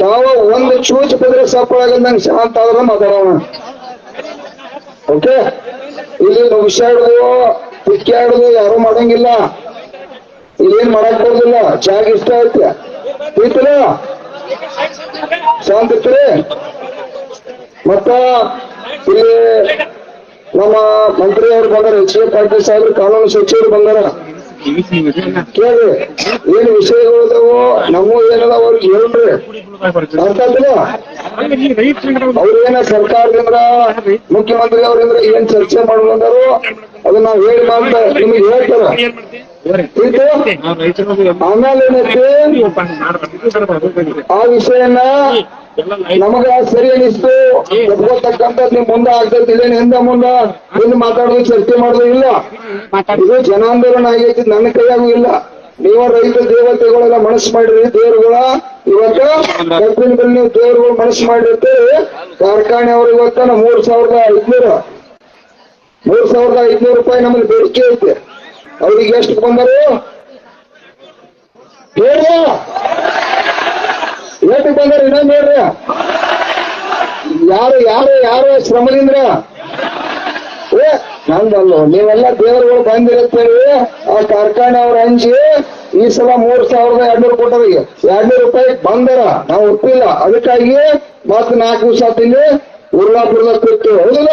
ತಾವ ಒಂದು ಚೂಚ್ ಬಿದ್ರೆ ಸಪ್ಪಳಾಗಂದಂಗ ಶಾಂತ ಆದ್ರ ಮಾತಾಡೋಣ. ಓಕೆ ಇಲ್ಲಿ ನುಗ್ಸಾಡುದು ತಿಕ್ಕಾಡುದು ಯಾರು ಮಾಡಂಗಿಲ್ಲ. ಇಲ್ಲೇನ್ ಮಾಡಕ್ ಬರೋದಿಲ್ಲ? ಜಾಗ ಇಷ್ಟ ಐತೆ. ಐತಲ್ಲ ಶಾಂತ ಇರ್ತೀರಿ? ಮತ್ತ ಇಲ್ಲಿ ನಮ್ಮ ಮಂತ್ರಿ ಅವ್ರು ಬಂದಾರ, ಎಚ್ ಡಿ ಪಾಟೀಲ್ ಸಾಹೇಬ್ರು, ಕಾನೂನು ಸಚಿವರು ಬಂದಾರ. ಕೇಳ್ರಿ ಏನ್ ವಿಷಯಗಳಿದಾವೋ ನಮ್ಮ ಏನದ ಅವ್ರಿಗೆ ಹೇಳ್ರಿ ಅವ್ರೇನ ಸರ್ಕಾರದಿಂದ ಮುಖ್ಯಮಂತ್ರಿ ಅವರಿಂದ ಏನ್ ಚರ್ಚೆ ಮಾಡೋದಾರು ಅದನ್ನ ನಾವು ಹೇಳಿ ಮಾತ್ರ ನಿಮಗೆ ಹೇಳ್ತಾರ? ಆಮೇಲೆ ಏನೈತಿ ಆ ವಿಷಯನ ನಮಗ ಸರಿ ಅನಿಸ್ತು ಒಪ್ಕೋತಕ್ಕಂಥದ್ ನಿಮ್ ಮುಂದೆ ಆಗ್ತೈತಿ ಇದೇನ್ ಮುಂದೆ ಮುಂದ ಹಿಂದ್ ಮಾತಾಡೋದು ಚರ್ಚೆ ಮಾಡೋದು ಇಲ್ಲ. ಇದು ಜನಾಂದೋಲನ ಆಗೈತಿ, ನನ್ನ ಕೈಯಾಗೂ ಇಲ್ಲ. ನೀವ ರೈತ ದೇವತೆಗಳೆಲ್ಲ ಮನಸ್ಸು ಮಾಡಿರಿ, ದೇವರುಗಳ. ಇವತ್ತ ಕಬ್ಬಿನ ಬೆಲೆ ನೀವು ದೇವರುಗಳು ಮನಸ್ಸು ಮಾಡಿರ್ತೀರಿ. ಕಾರ್ಖಾನೆ ಅವ್ರು ಇವತ್ತ ಮೂರ್ ಸಾವಿರದ ಐದ್ನೂರ. ಮೂರ್ ಸಾವಿರದ ಐದ್ನೂರು ರೂಪಾಯಿ ನಮ್ಮಲ್ಲಿ ಬೇಡಿಕೆ ಐತೆ. ಅವ್ರಿಗೆ ಎಷ್ಟು ಬಂದರು? ಹೇಳ್ರಿ. ಎಷ್ಟು ಬಂದರು ಇನ್ನೊಂದು ಹೇಳ್ರಿ. ಯಾರು ಯಾರು ಯಾರು ಶ್ರಮದಿಂದ್ರ ಏ, ನಂದಲ್ಲ, ನೀವೆಲ್ಲ ದೇವರುಗಳು ಬಂದಿರುತ್ತೇಳಿ, ಆ ಕಾರ್ಖಾನೆ ಅವ್ರ ಹಂಚಿ, ಈ ಸಲ ಮೂರ್ ಸಾವಿರದ ಎರಡ್ನೂರು ಕೊಟ್ಟರಿಗೆ ಎರಡ್ನೂರು ರೂಪಾಯಿ ಬಂದರ, ನಾವು ಒಪ್ಪಿಲ್ಲ. ಅದಕ್ಕಾಗಿ ಮತ್ ನಾಲ್ಕು ದಿವಸ ತಿನ್ನಿ ಉರ್ಲಾಪುರದ ಕೂತು, ಹೌದಲ್ಲ?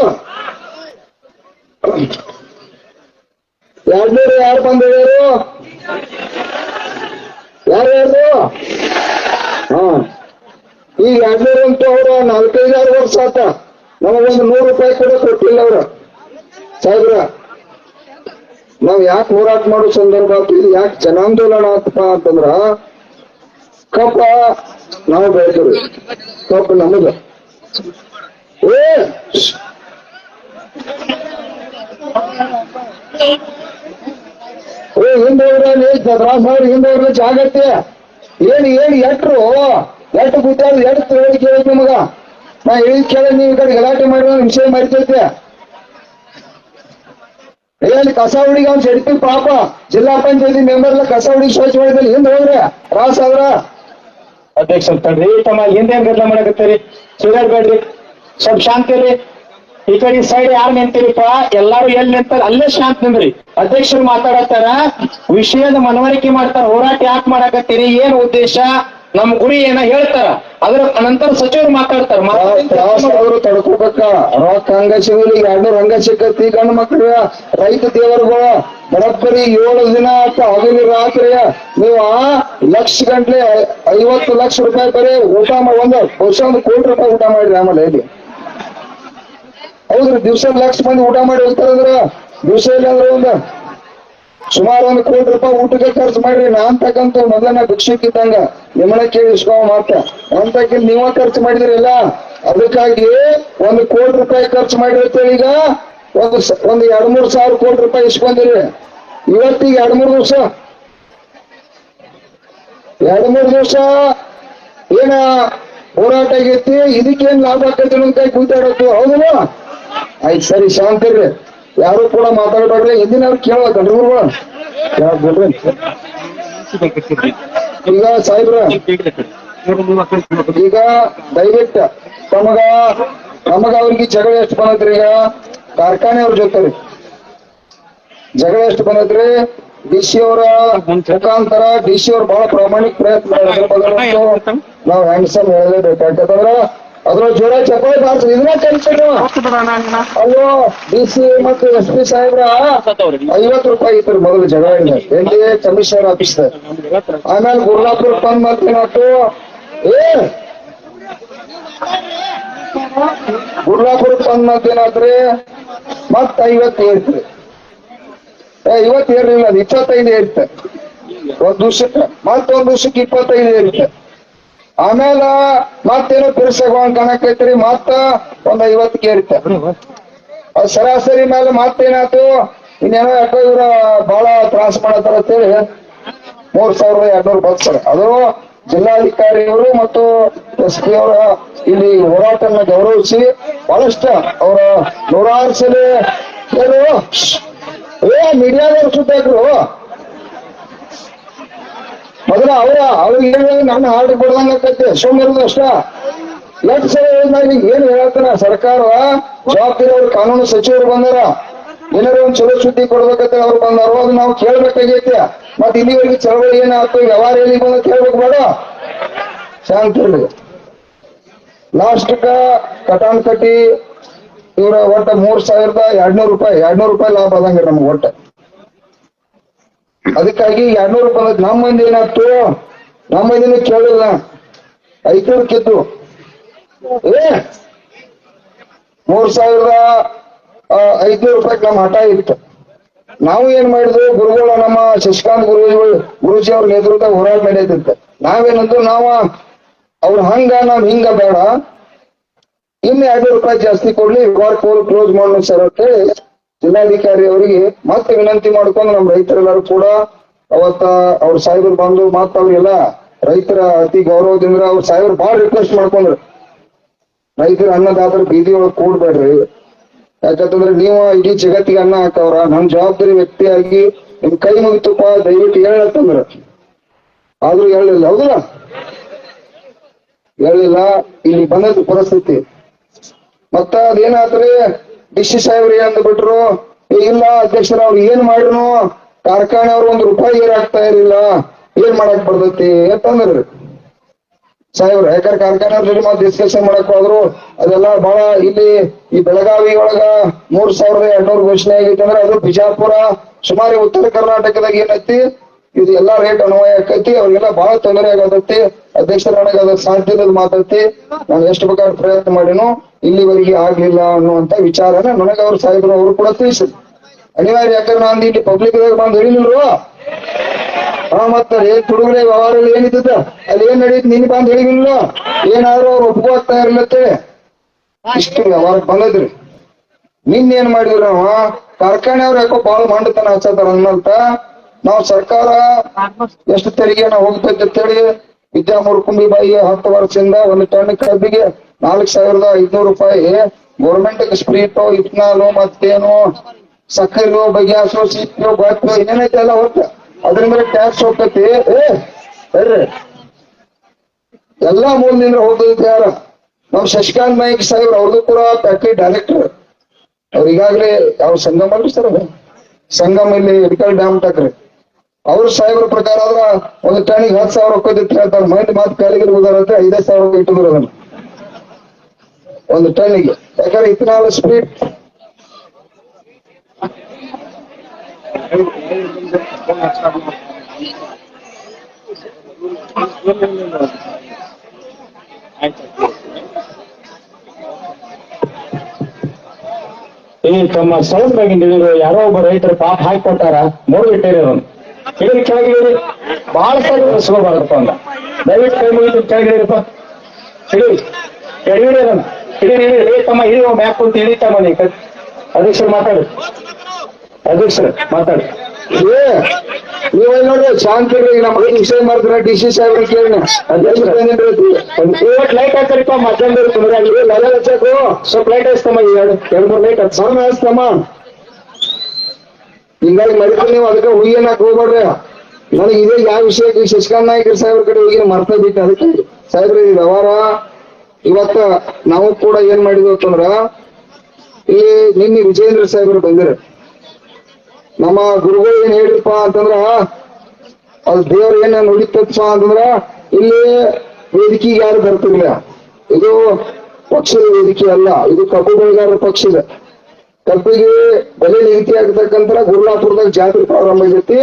ಎರಡ್ನೂರು ಯಾರು ಬಂದ ಹೇಳ್ಯಾರು ಯಾರು ಹೇಳ್ದು ಹಾ. ಈಗ ಎರಡ್ನೂರು ಅಂತೂ ಅವ್ರು ನಾಲ್ಕೈದಾರು ವರ್ಷ ಆತ. ನಮಗೊಂದು ನೂರು ರೂಪಾಯಿ ಕೂಡ ಕೊಟ್ಟಿಲ್ಲ ಅವ್ರ. ಸಾಹೇಬ್ರ, ನಾವ್ ಯಾಕೆ ಹೋರಾಟ ಮಾಡೋ ಸಂದರ್ಭ ಇಲ್ಲಿ ಯಾಕೆ ಜನಾಂದೋಲನ ಆತಪ್ಪ ಅಂತಂದ್ರ, ಕಪ್ಪ ನಾವು ಬೆಳೆದ್ರು ಕಪ್ಪ ನಮಗ ಏ. ಏ ಹಿಂದೆ ಹೋಗ್ರಲ್ಲಿ ತ್ರಾಸ ಅವ್ರ ಹಿಂದೆ ಹೋಗ್ಲಿ ಜಾಗತ್ತೆ ಏನ್ ಏನ್ ಎಟ್ರು? ಎಟ್ಟು ಗುದ್ದಾಡ ಎಟ್ಟು ತೋಳಿ ಕೇಳಿ ನಿಮಗ? ನಾ ಹೇಳಿ ಕೇಳಿ, ನೀವು ಕಡೆ ಗಲಾಟೆ ಮಾಡಿರೋ ವಿಷಯ ಮರಿತೈತೆ. ಏನ್ ಕಸ ಹುಡುಗಿ ಅವ್ನು ಸೆಡ್ತಿ ಪಾಪ, ಜಿಲ್ಲಾ ಪಂಚಾಯತಿ ಮೆಂಬರ್ ಎಲ್ಲ ಕಸ ಹುಡುಗಿ ಸ್ವಚ್ಛ ಮಾಡಿದಲ್ಲಿ ಹಿಂದೆ ಹೋಗ್ರಿ ರಾಸ್ ಅವ್ರ? ಅಧ್ಯಕ್ಷ, ತಡ್ರಿ, ತಮ್ಮ ಹಿಂದೆ ಗದ್ದಲ ಮಾಡಕತ್ತೀರಿ? ಸುಧಾರ್ಬೇಡ್ರಿ ಸ್ವಲ್ಪ ಶಾಂತಿ ರೀ ಈ ಕಡೆ ಸೈಡ್ ಯಾರು ನಿಂತಿರಿಪ್ಪ ಎಲ್ಲಾರು ಎಲ್ಲಿ ನಿಂತಾರ ಅಲ್ಲೇ ಶಾಂತ ನಿಂದ್ರಿ. ಅಧ್ಯಕ್ಷರು ಮಾತಾಡತ್ತಾರ, ವಿಷಯದ ಮನವರಿಕೆ ಮಾಡ್ತಾರ, ಹೋರಾಟ ಯಾಕೆ ಮಾಡಾಕತ್ತೀರಿ, ಏನ್ ಉದ್ದೇಶ, ನಮ್ ಗುರಿ ಏನ ಹೇಳ್ತಾರ. ಅದ್ರ ನಂತರ ಸಚಿವರು ಮಾತಾಡ್ತಾರ. ತಡ್ಕೋಬೇಕ. ರೊಕ್ಕ ಹಂಗ ಸಿಗಲಿ, ಎರಡ್ನೂರ್ ಹಂಗ ಸಿಕ್ಕತ್ತಿ ಗಂಡು ಮಕ್ಳು, ರೈತ ದೇವರುಗಳು, ಬರೋಬ್ಬರಿ ಏಳು ದಿನ ಅಥವಾ ಹಗಲಿ ರಾತ್ರಿ ನೀವು ಲಕ್ಷ ಗಂಟ್ಲೆ ಐವತ್ತು ಲಕ್ಷ ರೂಪಾಯಿ ಬರೀ ಊಟ ಒಂದು ವರ್ಷ ಒಂದು ಕೋಟಿ ರೂಪಾಯಿ ಊಟ ಮಾಡಿರಿ ಆಮೇಲೆ ಹೇಳಿ ಹೌದ್ರಿ ದಿವಸ ಲಕ್ಷ ಮಂದಿ ಊಟ ಮಾಡಿ ಹೋಗ್ತಾರಂದ್ರ ದಿವಸ ಇಲ್ಲ ಅಂದ್ರೆ ಒಂದು ಸುಮಾರು ಒಂದು ಕೋಟಿ ರೂಪಾಯಿ ಊಟಕ್ಕೆ ಖರ್ಚು ಮಾಡ್ರಿ. ನಾನ್ ತಕ್ಕಂತ ಮೊದಲನ ಭಿಕ್ಷುಕಿದ್ದಂಗ ನಿಮ್ಮನ್ನ ಕೇಳಿ ಇಸ್ಕೋ ಮಾತ್ರ ಅಂತಕ್ಕೆ ನೀವ ಖರ್ಚು ಮಾಡಿದಿರಲ್ಲ ಅದಕ್ಕಾಗಿ ಒಂದು ಕೋಟಿ ರೂಪಾಯಿ ಖರ್ಚು ಮಾಡಿರ್ತೇವೆ ಈಗ. ಒಂದು ಒಂದು ಎರಡ್ ಮೂರ್ ಸಾವಿರ ಕೋಟಿ ರೂಪಾಯಿ ಇಸ್ಕೊಂಡಿರಿ. ಇವತ್ತಿಗೆ ಎರಡ್ ಮೂರ್ ದಿವಸ. ಎರಡ್ ಮೂರ್ ದಿವಸ ಏನ ಹೋರಾಟ ಆಗೈತಿ? ಇದಕ್ಕೇನ್ ಲಾಭ ಆಕೈತಿ ಅನ್ನೋದ್ ಕೈ ಕೂತಾಡತ್ತು ಹೌದಲ್ಲ? ಆಯ್ತು ಸರಿ ಶಾಂತಿರ್ರಿ ಯಾರು ಕೂಡ ಮಾತಾಡ್ಬೇಡ್ರಿ ಹಿಂದಿನವ್ರು ಕೇಳಬೇಕ ಹುಡುಗರು ಬಿಡ್ರಿ. ಈಗ ಸಾಹೇಬ್ರ, ಈಗ ದಯವಿಟ್ಟು ತಮಗ, ನಮಗ ಅವ್ರಿಗೆ ಜಗಳ ಎಷ್ಟು ಬಂದೈತ್ರಿ ಈಗ? ಕಾರ್ಖಾನೆ ಅವ್ರ ಜೊತೆ ರೀ. ಜಗಳ ಎಷ್ಟು ಬಂದೈತ್ರಿ ಡಿ ಸಿ ಅವರ ಮುಖಾಂತರ ಡಿ ಸಿ ಅವ್ರು ಬಹಳ ಪ್ರಾಮಾಣಿಕ ಪ್ರಯತ್ನ ಮಾಡಿದ್ರ ನಾವು ಹ್ಯಾಂಡ್ಸಮ್ ಹೇಳಲೇಬೇಕು. ಯಾಕಂದ್ರ ಅದ್ರ ಜೋರ ಚಪ್ಪಾಳೆ ಬಾರ್ಸ ಇದನ್ನ ಅಯ್ಯೋ ಅಲ್ಲೋ ಡಿ ಸಿ ಮತ್ತು ಎಸ್ ಪಿ ಸಾಹೇಬ್ರ ಐವತ್ ರೂಪಾಯಿ ಇತ್ತು ಮೊದಲು ಜಗಳ ಎಲ್ಲಿ ಕಮಿಷನರ್ ಆಫೀಸ್ ಆಮೇಲೆ ಗುರುಲಾಪುರ್ ಬಂದ್ ಮತ್ತೇನಾಯ್ತು ಏ! ಗುರುಲಾಪುರ್ ಪಂದ್ ಮತ್ತೇನಾತ್ರಿ ಮತ್ತ ಐವತ್ತು ಏರ್ತ್ರಿ ಏ ಇವತ್ತು ಏರ್ಲಿಲ್ಲ ಅದು ಇಪ್ಪತ್ತೈದು ಏರ್ತ. ಒಂದ್ ದಿವ್ಸಕ್ಕೆ, ಮತ್ತೊಂದ್ ದಿವ್ಸಕ್ಕೆ ಇಪ್ಪತ್ತೈದು ಏರ್ತ. ಆಮೇಲ ಮತ್ತೇನೋ ಬಿರ್ಸಗೋಂಗ್ ಕಣಕೈತ್ರಿ ಮತ್ತ ಒಂದ್ ಐವತ್ ಕೇರಿತ ಅದ್ ಸರಾಸರಿ ಮೇಲೆ ಮತ್ತೇನಾಯ್ತು? ಇನ್ನೇನೋ ಯಾಕೋ ಇವ್ರ ಬಹಳ ತ್ರಾಸ ಮಾಡತ್ತಾರ ಅಂತೇಳಿ. ಮೂರ್ ಸಾವಿರದ ಎರಡ್ನೂರು ಬಸ್ಸರ್ ಅದು ಜಿಲ್ಲಾಧಿಕಾರಿಯವರು ಮತ್ತು ಎಸ್ ಪಿ ಅವರ ಇಲ್ಲಿ ಹೋರಾಟನ ಗೌರವಿಸಿ ಬಹಳಷ್ಟ ಅವರ ನೂರಾರು ಸಲ ಏನು ಏ ಮೀಡಿಯಾದವ್ರು ಸುತ್ತಾಕ್ರು ಮೊದಲ ಅವ್ರ, ಅವ್ರಿಗೆ ಹೇಳಿ ನನ್ನ ಆರ್ಡರ್ ಕೊಡ್ದಂಗ ಆಕೈತಿ ಸೋಮವಾರದ ಅಷ್ಟ. ಎಷ್ಟು ಸಲ ಹೇಳಿದ್ ನಾ ನಿಂಗೆ ಏನ್ ಹೇಳ್ತಾನ? ಸರ್ಕಾರ ಜವಾಬ್ದಾರಿ ಕಾನೂನು ಸಚಿವರು ಬಂದಾರ. ಏನಾರ ಒಂದ್ ಚಲೋ ಸುದ್ದಿ ಕೊಡ್ಬೇಕಂತ ಅವ್ರು ಬಂದಾರ ಅದು ನಾವು ಕೇಳ್ಬೇಕಾಗೈತಿ. ಮತ್ ಇಲ್ಲಿವರೆಗೆ ಚಳವಳಿ ಏನಾಗ್ತದೆ ವ್ಯವಹಾರ ಎಲ್ಲಿ ಬಂದ ಕೇಳ್ಬೇಕು ಬೇಡ. ಶಾಂತ ಇರ್ಲಿ. ಲಾಸ್ಟ್ ಕಟಾನ್ ಕಟ್ಟಿ, ಇವ್ರ ಒಟ್ಟ ಮೂರ್ ಸಾವಿರದ ಎರಡ್ನೂರು ರೂಪಾಯಿ ಎರಡ್ನೂರು ರೂಪಾಯಿ ಲಾಭ ಆದಂಗ ನಮ್ಗೆ ಒಟ್ಟ. ಅದಕ್ಕಾಗಿ ಎರಡ್ನೂರು ರೂಪಾಯಿ ನಮ್ ಮಂದಿ ಏನಾಯ್ತು? ನಮ್ಮ ಮಂದಿನೂ ಕೇಳಿಲ್ಲ. ಐದ್ನೂರು ಕಿತ್ತು. ಏ, ಮೂರ್ ಸಾವಿರದ ಐದ್ನೂರು ರೂಪಾಯಿ ನಮ್ಮ ಹಠ ಇತ್ತು. ನಾವು ಏನ್ ಮಾಡಿದ್ವಿ? ಗುರುಗಳು ನಮ್ಮ ಶಶಿಕಾಂತ್ ಗುರುಜಿಗಳು ಗುರುಜಿ ಅವ್ರ ನೇತೃತ್ವ ಹೋರಾಟ ನಡೆಯುತ್ತೆ ನಾವೇನಂದ್ರು ನಾವ ಅವ್ರ ಹಂಗ, ನಾವ್ ಹಿಂಗ ಬೇಡ. ಇನ್ನು ಎರಡು ರೂಪಾಯಿ ಜಾಸ್ತಿ ಕೊಡ್ಲಿ ವಾರ್ ಕೋಲ್ ಕ್ಲೋಸ್ ಮಾಡೋಣ ಸರ್ ಅಂತ ಹೇಳಿ ಜಿಲ್ಲಾಧಿಕಾರಿ ಅವರಿಗೆ ಮತ್ತೆ ವಿನಂತಿ ಮಾಡ್ಕೊಂಡು ನಮ್ಮ ರೈತರೆಲ್ಲರೂ ಕೂಡ ಅವತ್ತ ಅವ್ರ ಸಾಹೇಬರು ಬಂದು ಮತ್ತ ಅವ್ರಿಗೆಲ್ಲ ರೈತರ ಅತಿ ಗೌರವದಿಂದ ಅವ್ರ ಸಾಹೇಬರು ಬಹಳ ರಿಕ್ವೆಸ್ಟ್ ಮಾಡ್ಕೊಂಡ್ರು. ರೈತರ ಅನ್ನದಾತರ ಬೀದಿ ಒಳಗ್ ಕೂಡ್ಬೇಡ್ರಿ. ಯಾಕಂತಂದ್ರೆ ನೀವು ಇಡೀ ಜಗತ್ತಿಗೆ ಅನ್ನ ಹಾಕವ್ರ. ನಮ್ ಜವಾಬ್ದಾರಿ ವ್ಯಕ್ತಿಯಾಗಿ ನಿಮ್ ಕೈ ಮುಗಿತಪ್ಪ, ದಯವಿಟ್ಟು ಹೇಳತ್ತಂದ್ರ ಆದ್ರೂ ಹೇಳಿಲ್ಲ ಹೌದಲ್ಲ? ಹೇಳಿಲ್ಲ ಇಲ್ಲಿ ಬಂದದ್ದು ಪರಿಸ್ಥಿತಿ. ಮತ್ತ ಅದೇನಾತ್ರಿ? ಡಿ ಸಿ ಸಾಹೇಬ್ರಿ ಅಂದ್ಬಿಟ್ರು? ಇಲ್ಲ ಅಧ್ಯಕ್ಷರ, ಅವ್ರು ಏನ್ ಮಾಡ್ರು ಕಾರ್ಖಾನೆ ಅವ್ರು ಒಂದ್ ರೂಪಾಯಿ ಏರಾಗ್ತಾ ಇರಲಿಲ್ಲ. ಏನ್ ಮಾಡಕ್ ಬರ್ತೈತಿ ಅಂತಂದ್ರ ಸಾಹೇಬ್ರ, ಯಾಕಂದ್ರೆ ಕಾರ್ಖಾನೆ ಅವ್ರ ಮಾತು ಡಿಸ್ಕಷನ್ ಮಾಡಕ್ ಹೋದ್ರು. ಅದೆಲ್ಲ ಬಹಳ ಇಲ್ಲಿ ಈ ಬೆಳಗಾವಿ ಒಳಗ ಮೂರ್ ಸಾವಿರದ ಎರಡ್ನೂರು ಘೋಷಣೆ ಆಗೈತಿ ಅಂದ್ರೆ ಅದು ಬಿಜಾಪುರ, ಸುಮಾರು ಉತ್ತರ ಕರ್ನಾಟಕದಾಗ ಏನೈತಿ? ಇದು ಎಲ್ಲಾ ರೇಟ್ ಅನ್ವಯ ಆಕೈತಿ ಅವ್ರಿಗೆಲ್ಲ ಬಹಳ ತೊಂದರೆ ಆಗತೈತಿ ಅಧ್ಯಕ್ಷರ ನನಗೆ ಅದ ಸಾಧ್ಯದ ಮಾತೈತಿ ನಾನು ಎಷ್ಟು ಬೇಕಾದ್ರೆ ಪ್ರಯತ್ನ ಮಾಡಿನೋ, ಇಲ್ಲಿವರೆಗೆ ಆಗ್ಲಿಲ್ಲ ಅನ್ನುವಂತ ವಿಚಾರನ ನನಗೆ ಅವ್ರ ಸಾಹೇಬರು ಅವರು ಕೂಡ ತಿಳಿಸಿದ್ರು. ಅನಿವಾರ್ಯ ಯಾಕಂದ್ರೆ ನಾನು ಇಲ್ಲಿ ಪಬ್ಲಿಕ್ ಬಂದು ಹೇಳಿಲ್ರು ಹಾ, ಮತ್ತ ಏನ್ ಹುಡುಗರೇ ವ್ಯವಹಾರ ಏನಿದ್ದ ಅಲ್ಲಿ ಏನ್ ನಡೀತ್? ನಿನ್ ಬಂದ್ ಹೇಳಿಲ್ಲ ಏನಾದ್ರು ಅವ್ರು ಒಪ್ಕೋಗ್ತಾ ಇರ್ಲತ್ತೆ ಇಷ್ಟು ವ್ಯವಹಾರ ಬಂದದ್ರಿ. ನಿನ್ ಏನ್ ಮಾಡಿದ್ರಿ ನಾವು? ಕಾರ್ಖಾನೆ ಅವ್ರು ಯಾಕೋ ಬಾಳ ಮಂಡತನ ಹಚ್ಚತಾರ ಅನ್ನಂತ ನಾವು ಸರ್ಕಾರ ಎಷ್ಟು ತೆರಿಗೆನ ಅಂತೇಳಿ ವಿದ್ಯಾ ಮುರುಕುಂಬಿ ಬಾಯಿ ಹತ್ತು ವರ್ಷದಿಂದ ಒಂದು ಟನ್ ಕಬ್ಬಿಗೆ ನಾಲ್ಕು ಸಾವಿರದ ಐದ್ನೂರು ರೂಪಾಯಿ. ಗೌರ್ಮೆಂಟ್ ಸ್ಪ್ರೀಟು ಇಟ್ನಾಲು ಮತ್ತೇನು ಸಕ್ಕರೆ ಬಗ್ಯಾಸು ಸಿಪ್ಪು ಬತ್ತು ಏನೇನೈತೆ ಎಲ್ಲ ಹೋಗ್ತ ಅದ್ರ ಮೇಲೆ ಟ್ಯಾಕ್ಸ್ ಹೋಗ್ತೈತಿ. ಏ ಬರ್ರಿ ಎಲ್ಲಾ ಮೂಲದಿಂದ ಹೋಗ್ತೈತಿ ಯಾರ? ನಮ್ ಶಶಿಕಾಂತ್ ನಾಯ್ಕ ಸಾಹೇಬ್ರು, ಅವ್ರದ್ದು ಕೂಡ ಫ್ಯಾಕ್ಟ್ರಿ ಡೈರೆಕ್ಟರ್ ಅವ್ರು ಈಗಾಗಲೇ ಯಾವ ಸಂಗಮ ಅಲ್ರಿ ಸರ್? ಸಂಗಮ ಇಲ್ಲಿ ಎಡಿಕಲ್ ಡ್ಯಾಮ್ ಟಕ್ರಿ ಅವ್ರ ಸಾಹೇಬ್ರ ಪ್ರಕಾರ ಆದ್ರ ಒಂದು ಟನ್ನಿಗೆ ಹತ್ತು ಸಾವಿರ ಹೋಗ್ತೈತಿ ಹೇಳ್ತಾರೆ. ಮಂದಿ ಮಾತು ಕಾಲಿಗೆ ಅಂದ್ರೆ ಐದೇ ಸಾವಿರ ಇಟ್ಟಿದ್ರು ಅದನ್ನ ಒಂದು ಟನ್ನಿಗೆ. ಯಾಕಂದ್ರೆ ಇಥನಾಲ್ ಸ್ಪೀಡ್ ಈ ತಮ್ಮ ಸ್ಥಳದಾಗಿಂದ ಯಾರೋ ಒಬ್ಬ ರೈತರು ಪಾಪ ಹಾಕಿ ಕೊಟ್ಟಾರ ಮೂರು ಇಟ್ಟೇರಿ ಅದನ್ನು ಹಿಡಿದು ಕೆಳಗೆ ಇಳಿ ಬಹಳ ಸರಿ ಸುಲಭ ಅಂದ. ದಯವಿಟ್ಟು ಕೈ ಮುಗಿದು ಕೆಳಗೆ ಇಳಿರಪ್ಪ ಹಿಡಿ ಇಳಿ ಅದನ್ನ. ಹಿಡಿ ಹಿಡಿ ಹಿಡಿ ತಮ್ಮ ಹಿಡಿ ಮ್ಯಾಪ್ ಕುಂತ ಹಿಡಿತಮ್ಮ ನೀ ಅಧ್ಯಕ್ಷರು ಮಾತಾಡು. ಅಧ್ಯಕ್ಷರು ಮಾತಾಡು. ಏ ನೀವ್ ನೋಡ್ರಿ ಶಾಂತಿ ನಮ್ಮ ವಿಷಯ ಮಾಡ್ತೀರ ಡಿ ಸಿ ಸಾಹೇಬ್ರ ಕೇಳಿ ಇವತ್ತು ಲೈಟ್ ಹಾಕರಿಪ್ಪ ಮಧ್ಯಾಹ್ನ ತೊಂದರೆ ಆಗಿದೆ ಲಲ ಹಚ್ಚಕು ಸ್ವಲ್ಪ ಲೈಟ್ ಹಚ್ತಮ್ಮ ಎರಡು ಎರಡು ಮೂರು ಲೈಟ್ ಹಚ್ಚ ಸಣ್ಣ ಹಸ್ತಮ್ಮ ಹಿಂಗಾಗಿ ಮರಿತೀರಿ ನೀವು ಅದಕ್ಕೆ ಹುಯ್ಯನಾಕ್ ಹೋಗ್ಬೇಡ್ರಿ ನನಗೆ ಇದೇ ಯಾವ ವಿಷಯಕ್ಕೆ ಶಶಿಕಾಂತ್ ನಾಯ್ಕರ್ ಸಾಹೇಬ್ರ ಕಡೆ ಹೋಗಿ ಮರ್ತ ಬಿಟ್ಟೆ ಅದಕ್ಕೆ. ಸಾಹೇಬ್ರಿ, ಈ ವ್ಯವಹಾರ ಇವತ್ತ ನಾವು ಕೂಡ ಏನ್ ಮಾಡಿದ್ವಿ ಅಂತಂದ್ರ, ಇಲ್ಲಿ ನಿನ್ನೆ ವಿಜೇಂದ್ರ ಸಾಹೇಬ್ರು ಬಂದಿರ ನಮ್ಮ ಗುರುಗಳು ಏನ್ ಹೇಳಿರಪ್ಪ ಅಂತಂದ್ರ, ಅದು ದೇವ್ರ ಏನ ನುಡಿತಪ್ಪ ಅಂತಂದ್ರ, ಇಲ್ಲಿ ವೇದಿಕೆಗೆ ಯಾರು ಬರ್ತಿರ್ಲಿಲ್ಲ. ಇದು ಪಕ್ಷದ ವೇದಿಕೆ ಅಲ್ಲ, ಇದು ಕಬ್ಬು ಬೆಳೆಗಾರರ ಪಕ್ಷದ. ಕಬ್ಬಿಗೆ ಬೆಲೆ ನಿಗದಿ ಆಗತಕ್ಕಂತ ಗುರುಲಾಪುರದಾಗ ಜಾತ್ರೆ ಪ್ರಾರಂಭ ಆಗೈತಿ.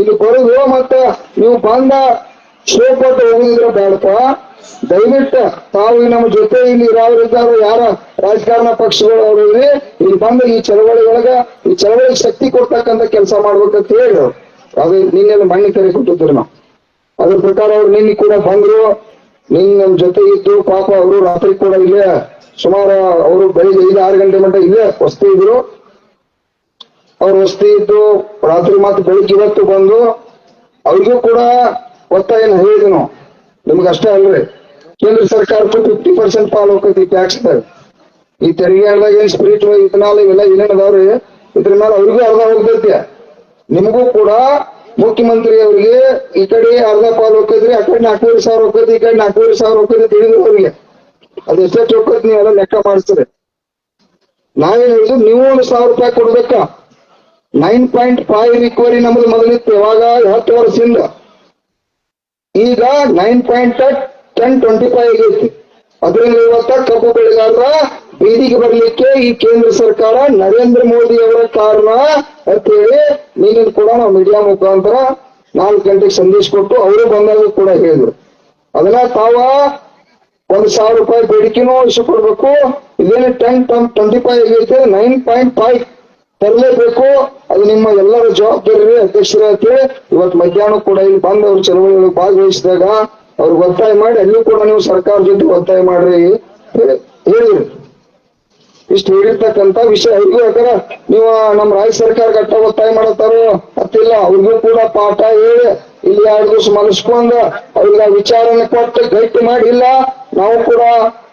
ಇಲ್ಲಿ ಬರುದು ಮತ್ತ ನೀವು ಬಂದ ಶೋ ಕೊಟ್ಟು ಹೋಗುದಿದ್ರ ಬೇಡಪ್ಪ. ದಯವಿಟ್ಟು ತಾವು ನಮ್ಮ ಜೊತೆ ಇಲ್ಲಿ ಇರೋರಿದ್ದಾರು, ಯಾರ ರಾಜಕಾರಣ ಪಕ್ಷಗಳು ಅವರು ಇಲ್ಲಿ ಇಲ್ಲಿ ಬಂದು ಈ ಚಳವಳಿ ಒಳಗ ಈ ಚಳವಳಿ ಶಕ್ತಿ ಕೊಡ್ತಕ್ಕಂತ ಕೆಲಸ ಮಾಡ್ಬೇಕಂತ ಹೇಳಿ. ಅದು ನಿನ್ನೆ ಮಣ್ಣಿ ಕರೆ ಕೊಟ್ಟಿದ್ರು ನಾವು. ಅದ್ರ ಪ್ರಕಾರ ಅವ್ರು ನಿನ್ನೆ ಕೂಡ ಬಂದ್ರು. ನಿನ್ ನಮ್ ಜೊತೆ ಇದ್ದು ಪಾಪ ಅವರು ರಾತ್ರಿ ಕೂಡ ಇಲ್ಲೇ ಸುಮಾರು ಅವರು ಬೆಳಿಗ್ಗೆ ಐದು, ಆರು ಗಂಟೆ ಮಟ್ಟ ಇಲ್ಲೇ ವಸ್ತಿ ಇದ್ರು. ಅವ್ರು ವಸ್ತಿ ಇದ್ದು, ರಾತ್ರಿ ಮಾತು ಬೆಳಿಗ್ಗೆ ಇವತ್ತು ಬಂದು, ಅವ್ರಿಗೂ ಕೂಡ ಒತ್ತಾಯನ ಹೇಳಿದ್ವಿ ನಾವು ನಿಮ್ಗೆ ಅಷ್ಟೇ ಅಲ್ರಿ. ಕೇಂದ್ರ ಸರ್ಕಾರಕ್ಕೂ ಫಿಫ್ಟಿ ಪರ್ಸೆಂಟ್ ಪಾಲ್ ಹೋಗ್ತೈತಿ ಟ್ಯಾಕ್ಸ್ ಈ ತೆರಿಗೆ ಏನ್ ಸ್ಪಿರಿಟ್ ಇಥನಾಲ್ ಇವೆಲ್ಲ ಏನೇನ್ ಅದಾವ್ರಿ ಇದ್ರ ಮೇಲೆ ಅವ್ರಿಗೂ ಅರ್ಧ ಹೋಗ್ತೈತಿ. ನಿಮಗೂ ಕೂಡ ಮುಖ್ಯಮಂತ್ರಿ ಅವರಿಗೆ ಈ ಕಡೆ ಅರ್ಧ ಪಾಲು ಹೋಗ್ತೈತ್ರಿ ಆ ಕಡೆ ನಾಲ್ಕೂವರೆ ಸಾವಿರ ಹೋಗ್ತೈತಿ, ಈ ಕಡೆ ನಾಲ್ಕೂವರೆ ಸಾವಿರ ಹೋಗ್ತೈತಿ ತಿಳಿದ್ರು ಅವ್ರಿಗೆ. ಅದೆಷ್ಟೆಷ್ಟು ಹೋಗ್ತದೆ ನೀವೆಲ್ಲ ಲೆಕ್ಕ ಮಾಡಿಸ್ತಾರೆ. ನಾವೇನ್ ಹೇಳಿದ್ರು ನೀವು ಒಂದು ಸಾವಿರ ರೂಪಾಯಿ ಕೊಡ್ಬೇಕ? ನೈನ್ ಪಾಯಿಂಟ್ ಫೈವ್ ರಿಕವರಿ ನಮ್ದು ಮೊದಲಿತ್ತು ಯಾವಾಗ ಹತ್ತು ವರ್ಷದಿಂದ. ಈಗ nine point ten twenty five ಆಗೈತಿ. ಅದರಿಂದ ಇವತ್ತ ಕಬ್ಬು ಬೆಳೆಗಾರರ ಬೀದಿಗೆ ಬರಲಿಕ್ಕೆ ಈ ಕೇಂದ್ರ ಸರ್ಕಾರ ನರೇಂದ್ರ ಮೋದಿ ಅವರ ಕಾರಣ ಅಂತೇಳಿ ನೀನು ಕೂಡ ನಾವು ಮೀಡಿಯಾ ಮುಖಾಂತರ ನಾಲ್ಕು ಗಂಟೆಗೆ ಸಂದೇಶ ಕೊಟ್ಟು ಅವರು ಬಂದಾಗ ಕೂಡ ಹೇಳಿದ್ರು. ಅದನ್ನ ತಾವ ಒಂದ್ ಸಾವಿರ ರೂಪಾಯಿ ಬೇಡಿಕೆನೂ ಇಶ್ಯೂ ಕೊಡ್ಬೇಕು ಇದೇನು ಟೆನ್ ಟ್ವೆಂಟಿ ಫೈವ್ ಆಗೈತೆ ನೈನ್ ಪಾಯಿಂಟ್ ಫೈವ್ ತರಲೇಬೇಕು. ಅದು ನಿಮ್ಮ ಎಲ್ಲರ ಜವಾಬ್ದಾರಿ ಅಧ್ಯಕ್ಷರ ಅಂತೇಳಿ. ಇವತ್ತು ಮಧ್ಯಾಹ್ನ ಕೂಡ ಇಲ್ಲಿ ಬಂದು ಅವ್ರ ಚಳವಳಿಗಳಿಗೆ ಭಾಗವಹಿಸಿದಾಗ ಅವ್ರಿಗೆ ಒತ್ತಾಯ ಮಾಡಿ, ಅಲ್ಲೂ ಕೂಡ ನೀವು ಸರ್ಕಾರ ಜೊತೆ ಒತ್ತಾಯ ಮಾಡ್ರಿ ಹೇಳಿ- ಹೇಳಿರಿ ಇಷ್ಟು ಹೇಳಿರ್ತಕ್ಕಂತ ವಿಷಯ. ಅವ್ರಿಗೂ ಯಾಕಂದ್ರ ನೀವು ನಮ್ಮ ರಾಜ್ಯ ಸರ್ಕಾರ ಗಟ್ಟ ಒತ್ತಾಯ ಮಾಡತ್ತಾರೋ ಅತ್ತಿಲ್ಲ. ಅವ್ರಿಗೂ ಕೂಡ ಪಾಠ ಹೇಳಿ, ಇಲ್ಲಿ ಎರಡು ದಿವಸ ಮನಸ್ಕೊಂಡ ಅವ್ರಿಗೆ ಆ ವಿಚಾರನೆ ಕೊಟ್ಟು ಗಟ್ಟಿ ಮಾಡಿ, ಇಲ್ಲ ನಾವು ಕೂಡ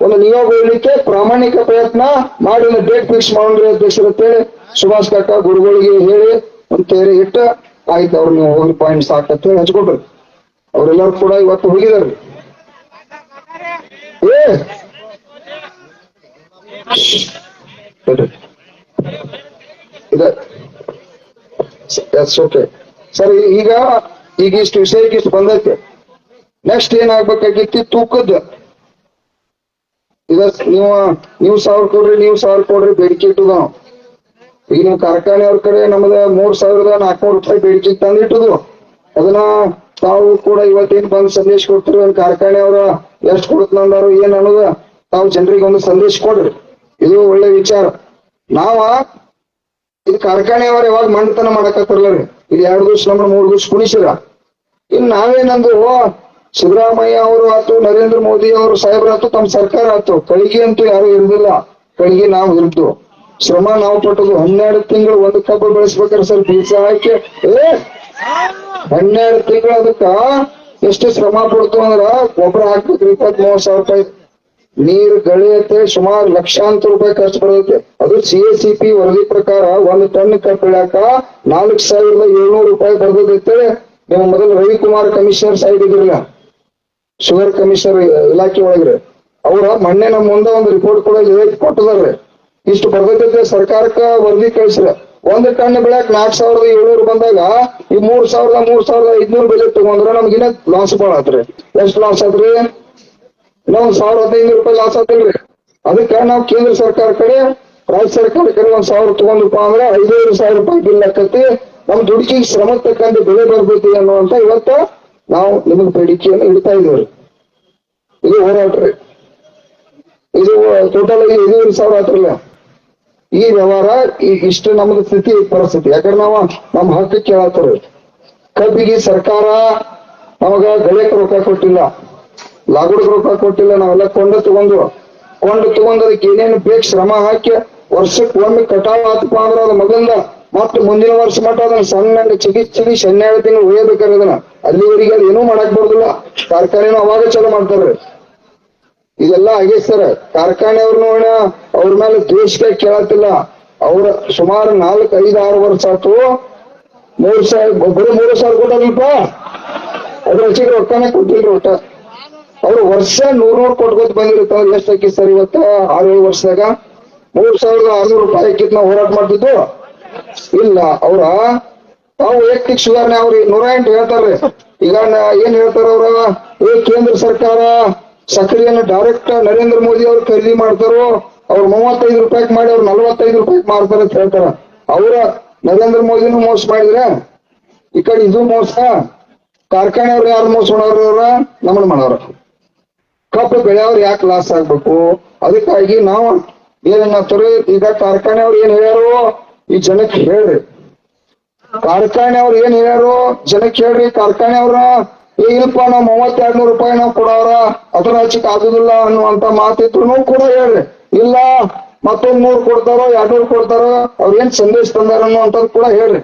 ಒಂದು ನಿಯೋಗ ಇಡಲಿಕ್ಕೆ ಪ್ರಾಮಾಣಿಕ ಪ್ರಯತ್ನ ಮಾಡಿ ಡೇಟ್ ಫಿಕ್ಸ್ ಮಾಡೋಣ ಅಧ್ಯಕ್ಷರು ಅಂತೇಳಿ ಸುಭಾಷ್ ಕಾಕ ಗುರುಗಳಿಗೆ ಹೇಳಿ ತೇರೆ ಇಟ್ಟು ಆಯ್ತು, ಅವ್ರು ನೀವು ಹೋಗಿ ಪಾಯಿಂಟ್ ಅಂತ ಹೇಳಿ ಹಚ್ಕೊಟ್ರಿ ಅವರೆಲ್ಲರೂ ಕೂಡ ಇವತ್ತು ಹೋಗಿದಾರ್ರಿ ಏ! ಓಕೆ ಸರಿ, ಈಗ ಈಗ ಇಷ್ಟು ವಿಷಯಕ್ಕೆ ಇಷ್ಟು ಬಂದೈತೆ. ನೆಕ್ಸ್ಟ್ ಏನಾಗ್ಬೇಕಾಗಿತ್ತು ತೂಕದ ಈಗ ನೀವು ನೀವು ಸಾವಿರ ಕೊಡ್ರಿ, ನೀವು ಸಾವಿರ ಕೊಡ್ರಿ, ಬೇಡಿಕೆ ಇಟ್ಟದ. ಈಗ ನೀವು ಕಾರ್ಖಾನೆ ಅವ್ರ ಕಡೆ ನಮ್ದ ಮೂರ್ ಸಾವಿರದ ನಾಲ್ಕನೂರು ರೂಪಾಯಿ ಬೇಡಿಕೆ ತಂದಿಟ್ಟದು ಅದನ್ನ ತಾವು ಕೂಡ ಇವತ್ತೇನ್ ಬಂದ್ ಸಂದೇಶ ಕೊಡ್ತೀರಿ, ಒಂದ್ ಕಾರ್ಖಾನೆ ಅವ್ರ ಎಷ್ಟ್ ಕೊಡ್ತಂದಾರು ಏನ್ ಅನ್ನೋದ ತಾವು ಜನರಿಗೆ ಒಂದು ಸಂದೇಶ ಕೊಡ್ರಿ. ಇದು ಒಳ್ಳೆ ವಿಚಾರ. ನಾವ ಇದು ಕಾರ್ಖಾನೆಯವ್ರ ಯಾವಾಗ ಮಂಡತನ ಮಾಡಕತ್ತಾರಲ್ಲ ರೀ. ಇದು ಎರಡು ದಿವಸ ನಮ್ಮ ಮೂರು ದಿವಸ ಕುಣಿಸಿರ ಇನ್ ನಾವೇನಂದು ಸಿದ್ದರಾಮಯ್ಯ ಅವರು ಆತು ನರೇಂದ್ರ ಮೋದಿ ಅವರು ಸಾಹೇಬ್ರ ಆತು ತಮ್ಮ ಸರ್ಕಾರ ಆತು ಕಳಿಗೆ ಅಂತೂ ಯಾರು ಇರುದಿಲ್ಲ ಕಳಿಗೆ ನಾವು ಇರ್ದು ಶ್ರಮ ನಾವು ಪಟ್ಟದು ಹನ್ನೆರಡು ತಿಂಗಳು ಒಂದು ಕಬ್ಬು ಬೆಳೆಸ್ಬೇಕಾದ್ರೆ ಸರ್, ಬೀಜ ಹಾಕಿ. ಏ! ಹನ್ನೆರಡು ತಿಂಗಳು ಅದಕ್ಕ ಎಷ್ಟು ಶ್ರಮ ಪಡ್ತು ಅಂದ್ರ ಗೊಬ್ಬರ ಹಾಕ್ಬೇಕ್ರಿ ಇಪ್ಪತ್ ಮೂವತ್ ಸಾವಿರ ರೂಪಾಯಿ. ನೀರ್ ಗಳೆಯತ್ತೆ, ಸುಮಾರು ಲಕ್ಷಾಂತರ ರೂಪಾಯಿ ಖರ್ಚು ಬರುತ್ತೆ ಅದು ಸಿ ಎ ಸಿ ಪಿ ವರದಿ ಪ್ರಕಾರ ಒಂದು ಟನ್ ಕಬ್ಬು ಬೆಳ್ಯಾಕ ನಾಲ್ಕು ಸಾವಿರದ ಏಳ್ನೂರು ರೂಪಾಯಿ ಬರ್ದೈತೆ ನೀವು ಮೊದಲು ರವಿಕುಮಾರ್ ಕಮಿಷನರ್ ಸೈಡ್ ಇದ್ರಲ್ಲ. ಶುಗರ್ ಕಮಿಷನರ್ ಇಲಾಖೆ ಒಳಗ್ರಿ. ಅವ್ರ ಮೊನ್ನೆ ನಮ್ ಮುಂದೆ ಒಂದು ರಿಪೋರ್ಟ್ ಕೂಡ ಕೊಟ್ಟದಾರ್ರಿ. ಇಷ್ಟು ಬರ್ದೈತೆ ಸರ್ಕಾರಕ್ಕ ವರದಿ ಕಳಿಸ್ರೆ. ಒಂದ್ ಟನ್ ಬೆಳ್ಯಾಕ ನಾಲ್ಕ್ ಸಾವಿರದ ಏಳ್ನೂರು ಬಂದಾಗ ಈ ಮೂರ್ ಸಾವಿರದ ಮೂರ್ ಸಾವಿರದ ಐದ್ನೂರು ಬೆಲೆ ತಗೊಂಡ್ರ ನಮ್ಗಿನ್ನ ಲಾಸ್ ಬಾಳ ಆತ್ರಿ. ಎಷ್ಟ್ ಲಾಸ್ ಆತ್ರಿ? ನಾವ್ ಸಾವಿರ ಹದಿನೈದು ರೂಪಾಯಿ ಲಾಸ್ ಆತಿಲ್ರಿ ಅದಕ್ಕ ನಾವು ಕೇಂದ್ರ ಸರ್ಕಾರ ಕಡೆ, ರಾಜ್ಯ ಸರ್ಕಾರ ಕಡೆ ಒಂದ್ ಸಾವಿರ ತಗೊಂಡ್ರಪ್ಪ ಅಂದ್ರೆ ಐದೈದು ಸಾವಿರ ರೂಪಾಯಿ ಬಿಲ್ ಹಾಕತಿ ನಮ್ ದುಡುಕಿಗೆ ಶ್ರಮ ತಕ್ಕಂತೆ ಬೆಲೆ ಬರ್ಬೇಕು ಅನ್ನುವಂತ ಇವತ್ತ ನಾವು ನಿಮಗೆ ಬೇಡಿಕೆಯನ್ನು ಇಡ್ತಾ ಇದ್ದೀವಿ. ಇದು ಹೋರಾಟ್ರಿ. ಇದು ಟೋಟಲ್ ಆಗಿ ಐದೂವರೆ ಸಾವಿರ ಆತ್ರಲ್ಲ ಈ ವ್ಯವಹಾರ ಈಗ ಇಷ್ಟು ನಮ್ದು ಸ್ಥಿತಿ, ಪರಿಸ್ಥಿತಿ. ಯಾಕಂದ್ರೆ ನಾವು ನಮ್ಮ ಹಕ್ಕು ಕೇಳತ್ತಾರ ಕಬ್ಬಿಗೆ ಸರ್ಕಾರ ನಮಗ ಗಳಕ್ಕೆ ರೊಕ್ಕ ಕೊಟ್ಟಿಲ್ಲ. ಲಾಗುಡ್ಗೆ ರೊಕ್ಕ ಕೊಟ್ಟಿಲ್ಲ. ನಾವೆಲ್ಲ ಕೊಂಡ ತಗೊಂಡು ಕೊಂಡು ತಗೊಂಡ್ ಅದಕ್ಕೆ ಏನೇನು ಬೇಕು ಶ್ರಮ ಹಾಕಿ ವರ್ಷಕ್ಕೆ ಒಮ್ಮೆ ಕಟಾವ್ ಆತಪ್ಪ ಅಂದ್ರೆ ಅದ ಮಗಂದ ಮತ್ತೆ ಮುಂದಿನ ವರ್ಷ ಮಟ್ಟ ಅದನ್ನ ಸಣ್ಣ ಚಿಕಿತ್ಸೆಗೆ ಶನ್ಯಾಗ ತಿಂಗಳು ಉಳಿಯಬೇಕಾರೆ ಅದನ್ನ. ಅಲ್ಲಿವರೆಗೆ ಅದು ಏನೂ ಮಾಡಕ್ ಬರುದಿಲ್ಲ. ಕಾರ್ಖಾನೆನೂ ಅವಾಗ ಚಲೋ ಮಾಡ್ತಾರೆ ಇದೆಲ್ಲ ಆಗೇ ಸರ್. ಕಾರ್ಖಾನೆ ಅವ್ರ ನೋಡ ಅವ್ರ ಮೇಲೆ ದ್ವೇಷಕ್ಕೆ ಕೇಳತ್ತಿಲ್ಲ. ಅವ್ರ ಸುಮಾರು ನಾಲ್ಕು, ಐದು, ಆರು ವರ್ಷ ಆತು ಮೂರ್ ಸಾವಿರ ಬರೀ ಮೂರು ಸಾವಿರ ಕೊಟ್ಟಲ್ಪ ಅದ್ರ ಹೆಚ್ಚಿಗೆ ರೊಕ್ಕನೇ ಕೊಟ್ಟಿಲ್ರಿ ಒಟ್ಟ. ಅವ್ರು ವರ್ಷ ನೂರ್ ನೂರ್ ಕೊಟ್ಕೋತ ಬಂದಿರ್ತಾವ ಎಷ್ಟ್ ಹಾಕಿ ಸರ್ ಇವತ್ತ? ಆರು ಏಳು ವರ್ಷದಾಗ. ಮೂರ್ ಸಾವಿರದ ಆರ್ನೂರು ರೂಪಾಯಿ ಹಾಕಿತ್ ನಾವು ಹೋರಾಟ ಮಾಡ್ತಿದ್ದು. ಇಲ್ಲ, ಅವ್ರ ತಾವು ವೈಯಕ್ತಿಕ ಸುಧಾರಣೆ ಅವ್ರಿ, ನೂರ ಎಂಟು ಹೇಳ್ತಾರ್ರಿ. ಈಗ ಏನ್ ಹೇಳ್ತಾರ ಅವ್ರ? ಏ, ಕೇಂದ್ರ ಸರ್ಕಾರ ಸಕ್ರಿಯನ್ನ ಡೈರೆಕ್ಟ್ ನರೇಂದ್ರ ಮೋದಿ ಅವ್ರು ಖರೀದಿ ಮಾಡ್ತಾರೋ, ಅವ್ರ ಮೂವತ್ತೈದು ರೂಪಾಯಿ ಮಾಡಿ ಅವ್ರು ನಲ್ವತ್ತೈದು ರೂಪಾಯಿ ಮಾರ್ತಾರ ಅಂತ ಹೇಳ್ತಾರ. ಅವ್ರ ನರೇಂದ್ರ ಮೋದಿನೂ ಮೋಸ ಮಾಡಿದ್ರೆ? ಈ ಕಡೆ ಇದು ಮೋಸ, ಕಾರ್ಖಾನೆ ಅವ್ರು ಯಾರು ಮೋಸ ಮಾಡೋರು ನಮ್ಮನ್ನ ಮಾಡೋರ. ಕಬ್ಬು ಬೆಳೆಯವ್ರು ಯಾಕೆ ಲಾಸ್ ಆಗ್ಬೇಕು? ಅದಕ್ಕಾಗಿ ನಾವು ತೋರಿ ಈಗ ಕಾರ್ಖಾನೆ ಅವ್ರು ಏನ್ ಹೇಳ್ಯಾರು ಈ ಜನಕ್ಕೆ ಹೇಳ್ರಿ. ಕಾರ್ಖಾನೆ ಅವ್ರು ಏನ್ ಹೇಳ್ಯಾರು? ಜನಕ್ಕೆ ಹೇಳ್ರಿ, ಕಾರ್ಖಾನೆ ಅವ್ರ ಇಲ್ಪ ನಾವು ಮೂವತ್ತೆರಡ್ ನೂರು ರೂಪಾಯಿ ನಾವು ಕೊಡೋರ ಅದ್ರ ಹಚ್ಚಕ್ ಆಗುದಿಲ್ಲ ಅನ್ನುವಂತ ಮಾತಿದ್ರು ಕೂಡ ಹೇಳ್ರಿ. ಇಲ್ಲ, ಮತ್ತೊಂದ್ ನೂರ್ ಕೊಡ್ತಾರೋ ಎರಡ್ ನೂರ್ ಕೊಡ್ತಾರೋ, ಅವ್ರ ಏನ್ ಸಂದೇಶ ತಂದಾರ ಅನ್ನುವಂಥದ್ದು ಕೂಡ ಹೇಳ್ರಿ.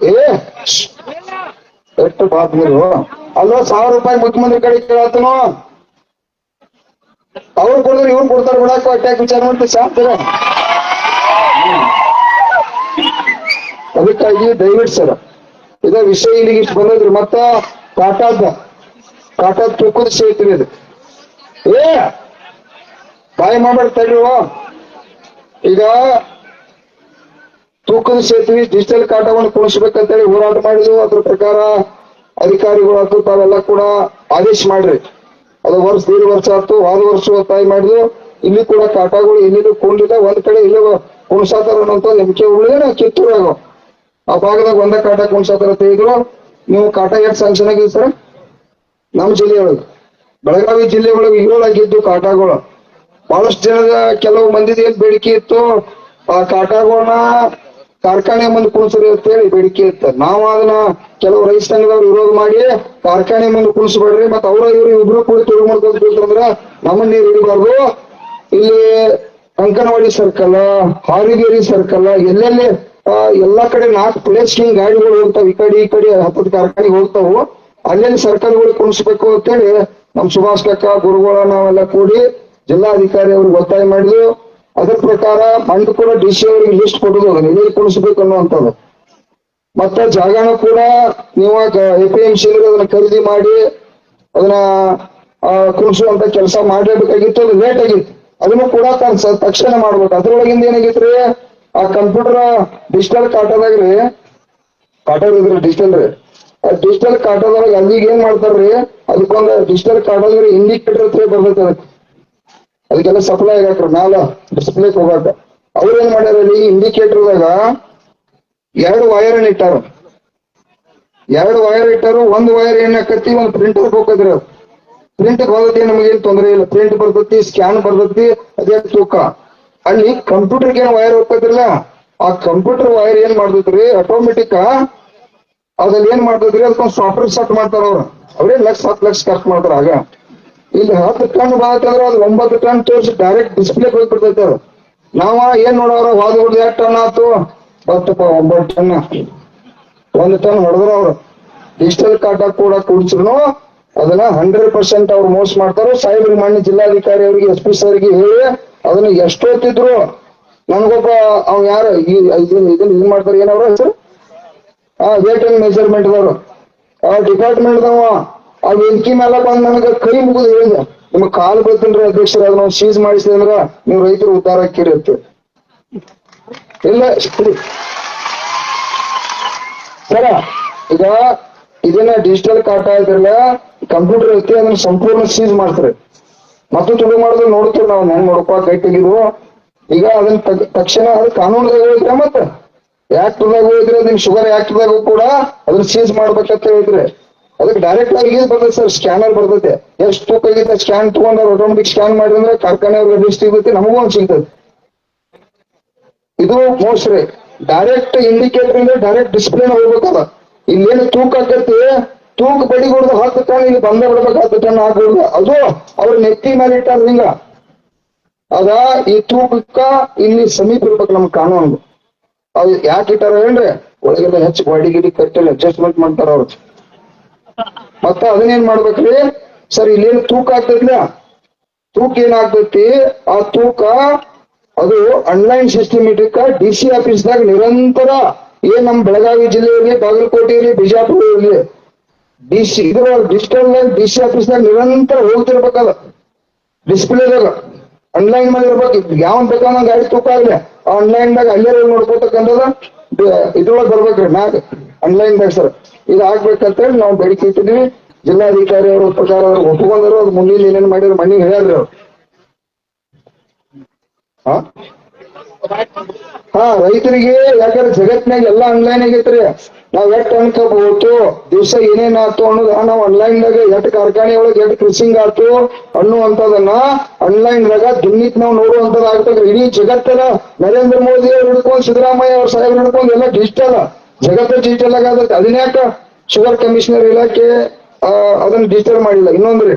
ಏ, ಎಷ್ಟು ಬಾತ್ ನೀವು ಅಲ್ವಾ, ಸಾವಿರ ರೂಪಾಯಿ ಮುಖ್ಯಮಂತ್ರಿ ಕಡೆ ಕೇಳತ್ತನು ಅವ್ರು ಕೊಡಿದ್ರೆ ಇವ್ರು ಕೊಡ್ತಾರ ಬಿಡಾಕ ಅಟ್ಯಾಕ್ ವಿಚಾರ ಮಾಡ್ತೀವಿ, ಶಾಂತಿರ. ಅದಕ್ಕಾಗಿ ದಯವಿಟ್ಟು ಸರ್, ಇದ ವಿಷಯ ಇಲ್ಲಿಗೆ ಬಂದದ್ರಿ ಮತ್ತ ಕಾಟಾದ ಕಾಟಾದ ತುಕ್ಕದ ಸೇತುವೆ ಇದು. ಏ, ಬಾಯಿ ಮಾಡ್ಬೇಡ್ತಾಡ್ರಿವ ಈಗ ತೂಕದ ಸೇತುವೆ ಡಿಜಿಟಲ್ ಕಾಟವನ್ನು ಕುಣಿಸ್ಬೇಕಂತೇಳಿ ಹೋರಾಟ ಮಾಡಿದ್ರು. ಅದ್ರ ಪ್ರಕಾರ ಅಧಿಕಾರಿಗಳು ಅದು ತಾವೆಲ್ಲ ಕೂಡ ಆದೇಶ ಮಾಡ್ರಿ. ಅದು ವರ್ಷ, ದೀಡ್ ವರ್ಷ ಆಯ್ತು ವಾರ ವರ್ಷ ಒತ್ತಾಯ ಮಾಡಿದ್ರು. ಇಲ್ಲಿ ಕೂಡ ಕಾಟಗಳು ಎಲ್ಲಿನೂ ಕೊಂಡಿಲ್ಲ ಒಂದ್ ಕಡೆ ಇಲ್ಲಿ ಕುಣಿಸಾತಾರ ಅನ್ನೋಂತ ನಂಬಿಕೆ ಉಳಿದ್ರೆ ಕಿತ್ತೂರಾಗ ಆ ಭಾಗದಾಗ ಒಂದ ಕಾಟ ಕುಣಸತ್ರ ತೆಗೆದ್ರು ನೀವು ಕಾಟ ಎಷ್ಟು ಸ್ಯಾಂಕ್ಷನ್ ಆಗಿದೆ ಸರ್? ನಮ್ಮ ಜಿಲ್ಲೆಯೊಳಗೆ. ಬೆಳಗಾವಿ ಜಿಲ್ಲೆ ಒಳಗೆ ಏಳಾಗಿದ್ದು ಕಾಟಗಳು. ಬಹಳಷ್ಟು ಜನದ ಕೆಲವು ಮಂದಿದ ಏನ್ ಬೇಡಿಕೆ ಇತ್ತು, ಆ ಕಾಟಗಳನ್ನ ಕಾರ್ಖಾನೆ ಮುಂದೆ ಕುಣಿಸ್ರಿ ಅಂತ ಹೇಳಿ ಬೇಡಿಕೆ ಇತ್ತು. ನಾವು ಅದನ್ನ ಕೆಲವು ರೈತ ಸಂಘದವ್ರು ವಿರೋಧ ಮಾಡಿ ಕಾರ್ಖಾನೆ ಮುಂದೆ ಕುಣಿಸ್ಬೇಡ್ರಿ, ಮತ್ತ ಅವ್ರ ಇವ್ರು ಇಬ್ರು ಕೂಡ ತಿಳಿ ಮಾಡ್ಕೊಂತಂದ್ರ ಬಿಡ್ತಂದ್ರ ನಮ್ಮನ್ನ ನೀರು ಹಿಡಿಬಾರ್ದು. ಇಲ್ಲಿ ಅಂಕನವಾಡಿ ಸರ್ಕಲ್, ಹಾರಿಗೇರಿ ಸರ್ಕಲ್, ಎಲ್ಲೆಲ್ಲಿ ಎಲ್ಲಾ ಕಡೆ ನಾಲ್ಕು ಪ್ಲೇಸ್ ಹಿಂಗ್ ಗಾಡಿಗಳು ಹೋಗ್ತಾವ. ಈ ಕಡೆ ಈ ಕಡೆ ಹತ್ತದ ಕಾರ್ಖಾನೆ ಹೋಗ್ತಾವು. ಅಲ್ಲೆಲ್ಲಿ ಸರ್ಕಲ್ಗಳು ಕುಣಿಸ್ಬೇಕು ಅಂತೇಳಿ ನಮ್ ಸುಭಾಷ್ ಕಕ್ಕ ಗುರುಗಳ ನಾವೆಲ್ಲ ಕೂಡಿ ಜಿಲ್ಲಾಧಿಕಾರಿ ಅವ್ರಿಗೆ ಒತ್ತಾಯ ಮಾಡಿದ್ವು. ಅದ್ರ ಪ್ರಕಾರ ಮಂಡ್ ಕೂಡ ಡಿ ಸಿ ಅವರಿಗೆ ಲಿಸ್ಟ್ ಕೊಡುದು. ಎಲ್ಲಿ ಕುಣಿಸ್ಬೇಕು ಅನ್ನುವಂಥದ್ದು. ಮತ್ತೆ ಜಾಗನ ಕೂಡ ನೀವು ಎ ಪಿ ಎಂ ಸಿ ಅದನ್ನ ಖರೀದಿ ಮಾಡಿ ಅದನ್ನ ಕುಣಿಸುವಂತ ಕೆಲಸ ಮಾಡಲೇಬೇಕಾಗಿತ್ತು. ಅದು ಲೇಟ್ ಆಗಿತ್ತು. ಅದನ್ನು ಕೂಡ ತಕ್ಷಣ ಮಾಡ್ಬೇಕು. ಅದ್ರೊಳಗಿಂದ ಏನಾಗೈತ್ರಿ? ಆ ಕಂಪ್ಯೂಟರ್ ಡಿಜಿಟಲ್ ಕಾಟದಾಗ್ರಿ ಕಾಟ ಇದ್ರಿ ಡಿಜಿಟಲ್ ರೀ. ಆ ಡಿಜಿಟಲ್ ಕಾಟದೊಳಗೆ ಅಲ್ಲಿಗೆ ಏನ್ ಮಾಡ್ತಾರ್ರಿ ಅದಕ್ಕೊಂದು ಡಿಜಿಟಲ್ ಕಾಟದ್ರಿ ಇಂಡಿಕೇಟರ್ ಹತ್ರ ಬರ್ತೈತೆ ಅದಕ್ಕೆ. ಅದಕ್ಕೆಲ್ಲ ಸಪ್ಲೈ ಆಗ್ಯಾಕ್ರಿ ಮ್ಯಾಲ ಡಿಸ್ಪ್ಲೇ ಹೋಗಾಕ ಅವ್ರು ಏನ್ ಮಾಡ್ಯಾರ ಇಲ್ಲಿ ಇಂಡಿಕೇಟರ್ದಾಗ ಎರಡು ವೈರ್ ಇಟ್ಟಾರ? ಎರಡು ವೈರ್ ಇಟ್ಟಾರು, ಒಂದ್ ವೈರ್ ಏನ್ ಆಕತಿ ಒಂದ್ ಪ್ರಿಂಟರ್ ಹೋಗದ್ರಿ ಪ್ರಿಂಟ್ ಹೋಗತಿ ನಮಗೇನ್ ತೊಂದ್ರೆ ಇಲ್ಲ. ಪ್ರಿಂಟ್ ಬರ್ತೈತಿ ಸ್ಕ್ಯಾನ್ ಬರ್ತೈತಿ, ಅದೇ ತೂಕ. ಅಲ್ಲಿ ಕಂಪ್ಯೂಟರ್ಗೆ ಏನ್ ವೈರ್ ಹೋಗ್ತದ್ರಲ್ಲ, ಆ ಕಂಪ್ಯೂಟರ್ ವೈರ್ ಏನ್ ಮಾಡ್ತೈತ್ರಿ ಆಟೋಮೆಟಿಕ್ ಅದ್ರಲ್ಲಿ ಏನ್ ಮಾಡ್ತೈತ್ರಿ ಅದಕ್ಕೊಂದು ಸಾಫ್ಟ್ವೇರ್ ಸೆಟ್ ಮಾಡ್ತಾರ ಅವ್ರು. ಅವ್ರೇ ಲಕ್ಷ, ಹತ್ತು ಲಕ್ಷ ಖರ್ಚು ಮಾಡ್ತಾರ ಆಗ. ಇಲ್ಲಿ ಹತ್ತು ಟನ್ ಬಾಳ್ತಂದ್ರೆ ಅದು ಒಂಬತ್ತು ಟನ್ ತೋರಿಸಿ ಡೈರೆಕ್ಟ್ ಡಿಸ್ಪ್ಲೇ ಹೋಗ್ಬಿಡ್ತೈತೆ ಅವ್ರು. ನಾವ ಏನ್ ನೋಡೋರ? ವಾದ ಹೊಡೆದ ಎರಡು ಟನ್ ಆತು? ಬತ್ತಪ್ಪ, ಒಂಬತ್ತು ಟನ್ ಒಂದು ಟನ್ ಹೊಡೆದ್ರ ಅವ್ರು. ಡಿಜಿಟಲ್ ಕಾಟ ಕೂಡ ಕೂಡಿಸ್ರು ಅದನ್ನ ಹಂಡ್ರೆಡ್ ಪರ್ಸೆಂಟ್ ಅವ್ರು ಮೋಸ ಮಾಡ್ತಾರೋ ಸಾಹೇಬ್ರಿಗೆ ಮಾನ್ಯ ಜಿಲ್ಲಾಧಿಕಾರಿ ಅವರಿಗೆ ಎಸ್ ಪಿ ಸರ್ಗೆ ಹೇಳಿ ಅದನ್ನ ಎಷ್ಟೊತ್ತಿದ್ರು ನನ್ಗೊಬ್ಬ ಅವ್ ಯಾರು ಇದನ್ನ ಇದ್ ಮಾಡ್ತಾರೆ ಏನವ್ರ ಹೆಸರು? ಆ ವೇಟ್ ಅಂಡ್ ಮೆಜರ್ಮೆಂಟ್ ದವರು. ಆ ಡಿಪಾರ್ಟ್ಮೆಂಟ್ ದವ ಆ ವೆಂಕಿ ಮೇಲೆ ಬಂದ್ ನನಗ ಕೈ ಮುಗಿದು ಹೇಳಿದ. ನಿಮ್ಗೆ ಕಾಲ್ ಬೀಳ್ತೀನ್ರಿ ಅಧ್ಯಕ್ಷರ, ಅದನ್ನ ಸೀಸ್ ಮಾಡಿಸಿದೆ ಅಂದ್ರ ನೀವು ರೈತರು ಉದ್ದಾರ ಅಂತ ಇಲ್ಲ ಸರಿ. ಈಗ ಇದನ್ನ ಡಿಜಿಟಲ್ ಕಾಟ ಇದ್ರಲ್ಲ ಕಂಪ್ಯೂಟರ್ ಐತಿ ಅದನ್ನ ಸಂಪೂರ್ಣ ಸೀಸ್ ಮಾಡ್ತಾರೆ. ಮತ್ತೆ ತುಳು ಮಾಡಿದ್ರೆ ನೋಡ್ತೀವಿ ನಾವು, ಹೆಂಗ್ ಕೈ ತೆಗಿದು ಈಗ ಅದನ್ನ ತಕ್ಷಣ ಅದ್ ಕಾನೂನದಾಗ ಹೇಳಿದ್ರೆ ಮತ್ತ? ಆಕ್ಟ್ದಾಗ ಹೋಯ್ತ್ರಿ ಅದನ್ನ ಶುಗರ್ ಆಕ್ಟ್ದಾಗೂ ಕೂಡ ಅದನ್ನ ಸೀಸ್ ಮಾಡ್ಬೇಕಂತ ಹೇಳಿದ್ರೆ. ಅದಕ್ಕೆ ಡೈರೆಕ್ಟ್ ಆಗಿ ಬರ್ತದೆ ಸರ್? ಸ್ಕ್ಯಾನರ್ ಬರ್ತೈತೆ ಎಷ್ಟು ತೂಕ ಸ್ಕ್ಯಾನ್ ತಗೊಂಡ್ರೆ ಆಟೋಮೆಟಿಕ್ ಸ್ಕ್ಯಾನ್ ಮಾಡಿದ್ರೆ ಕಾರ್ಖಾನೆ ಲಿಸ್ಟ್ ಸಿಗುತ್ತೆ ನಮಗೂ ಒಂದು ಸಿಗ್ತದೆ ಇದು ಮೋಸ್ಟ್ರಿ ಡೈರೆಕ್ಟ್ ಇಂಡಿಕೇಟರ್ ಇಂದ ಡೈರೆಕ್ಟ್ ಡಿಸ್ಪ್ಲೇ ಹೋಗ್ಬೇಕಲ್ಲ. ಇಲ್ಲೇನು ತೂಕ ಆಕತಿ ತೂಕ ಬಡಿ ಹತ್ತು ಟನ್ ಇಲ್ಲಿ ಬಂದ ಬಿಡ್ಬೇಕು, ಹತ್ತು ಟನ್ ಅದು ಅವ್ರ ನೆತ್ತಿ ಮೇಲೆ ಇಟ್ಟಾರ ಹಿಂಗ ಅದ ಈ ತೂಕಕ್ಕ ಇಲ್ಲಿ ಸಮೀಪ ಇರ್ಬೇಕು ನಮ್ ಕಾನೂನು ಅದು ಯಾಕೆ ಇಟ್ಟಾರ ಏನ್ರಿ? ಒಳಗೆಲ್ಲ ಹೆಚ್ಚು ಗಾಡಿ ಗಿಡಿ ಕಟ್ಟಲ್ಲಿ ಅಡ್ಜಸ್ಟ್ಮೆಂಟ್ ಮಾಡ್ತಾರ ಅವ್ರು. ಮತ್ತ ಅದನ್ನೇನ್ ಮಾಡ್ಬೇಕ್ರಿ? ಸರ್, ಇಲ್ಲೇನ್ ತೂಕ ಆಗ್ತೈತಿಲ್ಲ ತೂಕ ಏನಾಗ್ತೈತಿ ಆ ತೂಕ ಅದು ಆನ್ಲೈನ್ ಇಟ್ಟಕ್ಕ ಡಿ ಸಿ ಆಫೀಸ್ದಾಗ ನಿರಂತರ ಏನ್ ನಮ್ ಬೆಳಗಾವಿ ಜಿಲ್ಲೆ ಇರ್ಲಿ ಬಾಗಲಕೋಟೆ ಇರ್ಲಿ, ಬಿಜಾಪುರ ಇರಲಿ ಡಿ ಸಿ ಇದ್ರ ಡಿಜಿಟಲ್ ಡಿ ಸಿ ಆಫೀಸ್ದಾಗ ನಿರಂತರ ಹೋಗ್ತಿರ್ಬೇಕಲ್ಲ ಡಿಸ್ಪ್ಲೇದಾಗ ಆನ್ಲೈನ್ ಮೇಲೆ ಇರ್ಬೇಕು ಯಾವ ಬೇಕಾದ ಗಾಡಿ ತೂಕ ಆಗ್ಲಿ ಆನ್ಲೈನ್ ದಾಗ ಅಲ್ಲೇ ನೋಡ್ಕೋತಕ್ಕಂಥದ ಇದ್ರೊಳಗೆ ಬರ್ಬೇಕ್ರಿ, ಮ್ಯಾಗ. ಆನ್ಲೈನ್ ದಾಗ ಸರ್. ಇದು ಆಗ್ಬೇಕಂತ ಹೇಳಿ ನಾವು ಬೇಡಿಕೆ ಇಟ್ಟಿದ್ವಿ ಜಿಲ್ಲಾಧಿಕಾರಿ ಅವರು ಪ್ರಕಾರ ಅವ್ರು ಒಪ್ಕೊಂಡ್ರು ಅದು ಮುಂದಿನ ಏನೇನ್ ಮಾಡಿದ್ರು ಮಣ್ಣಿಗೆ ಹೇಳಿದ್ರು ಅವ್ರು. ಹಾ? ರೈತರಿಗೆ ಯಾಕಂದ್ರೆ ಜಗತ್ತಿನಾಗ ಎಲ್ಲಾ ಆನ್ಲೈನ್ ಆಗೈತ್ರಿ. ನಾವ್ ಎಷ್ಟ್ ಅನ್ಕೋಬಹುದು ದಿವ್ಸ ಏನೇನ್ ಆತು ಅನ್ನೋದ ನಾವ್ ಆನ್ಲೈನ್ ದಾಗ ಎಷ್ಟ್ ಕಾರ್ಖಾನೆ ಒಳಗೆ ಎಷ್ಟ್ ಕೃಷಿಂಗ್ ಆತು ಅನ್ನುವಂತದನ್ನ ಆನ್ಲೈನ್ ದಾಗ ದುನ್ನಿತ್ ನಾವ್ ನೋಡುವಂತದ್ ಆಗ್ತದ್ರಿ ಇಡೀ ಜಗತ್ತನ ನರೇಂದ್ರ ಮೋದಿ ಅವ್ರು ಹಿಡ್ಕೊಂಡ್ ಸಿದ್ದರಾಮಯ್ಯ ಅವ್ರ ಸಾಹೇಬ್ರು ಹಿಡ್ಕೊಂಡ್ ಎಲ್ಲ ಡಿಜಿಟಲ್ ಜಗತ್ತ ಡಿಜಿಟಲ್ ಆಗ ಅದನ್ಯಾಕ ಶುಗರ್ ಕಮಿಷನರ್ ಇಲಾಖೆ ಅದನ್ನ ಡಿಜಿಟಲ್ ಮಾಡಿಲ್ಲ. ಇನ್ನೊಂದ್ರಿ